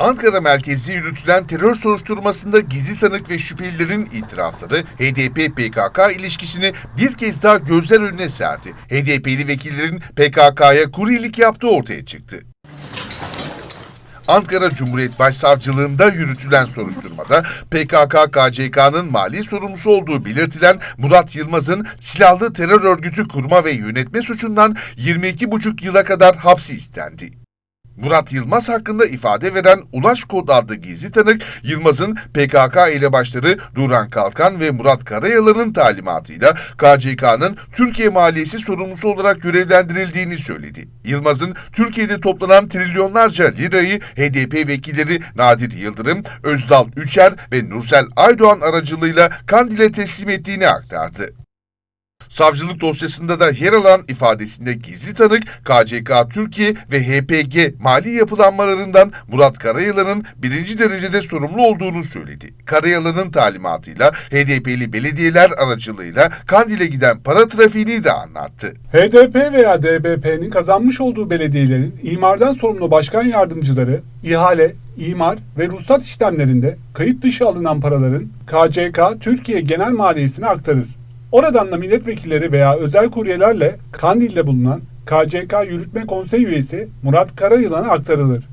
Ankara merkezli yürütülen terör soruşturmasında gizli tanık ve şüphelilerin itirafları HDP-PKK ilişkisini bir kez daha gözler önüne serdi. HDP'li vekillerin PKK'ya kuryelik yaptığı ortaya çıktı. Ankara Cumhuriyet Başsavcılığında yürütülen soruşturmada PKK-KCK'nın mali sorumlusu olduğu belirtilen Murat Yılmaz'ın silahlı terör örgütü kurma ve yönetme suçundan 22,5 yıla kadar hapsi istendi. Murat Yılmaz hakkında ifade veren Ulaş Kod adlı gizli tanık, Yılmaz'ın PKK elebaşları Duran Kalkan ve Murat Karayalan'ın talimatıyla KCK'nın Türkiye Maliyesi sorumlusu olarak görevlendirildiğini söyledi. Yılmaz'ın Türkiye'de toplanan trilyonlarca lirayı HDP vekilleri Nadir Yıldırım, Özdal Üçer ve Nursel Aydoğan aracılığıyla Kandil'e teslim ettiğini aktardı. Savcılık dosyasında da yer alan ifadesinde gizli tanık KCK Türkiye ve HPG mali yapılanmalarından Murat Karayalan'ın birinci derecede sorumlu olduğunu söyledi. Karayalan'ın talimatıyla HDP'li belediyeler aracılığıyla Kandil'e giden para trafiğini de anlattı. HDP veya DBP'nin kazanmış olduğu belediyelerin imardan sorumlu başkan yardımcıları, ihale, imar ve ruhsat işlemlerinde kayıt dışı alınan paraların KCK Türkiye Genel Maliyesi'ne aktarır. Oradan da milletvekilleri veya özel kuryelerle Kandil'de bulunan KCK Yürütme Konsey üyesi Murat Karayılan'a aktarılır.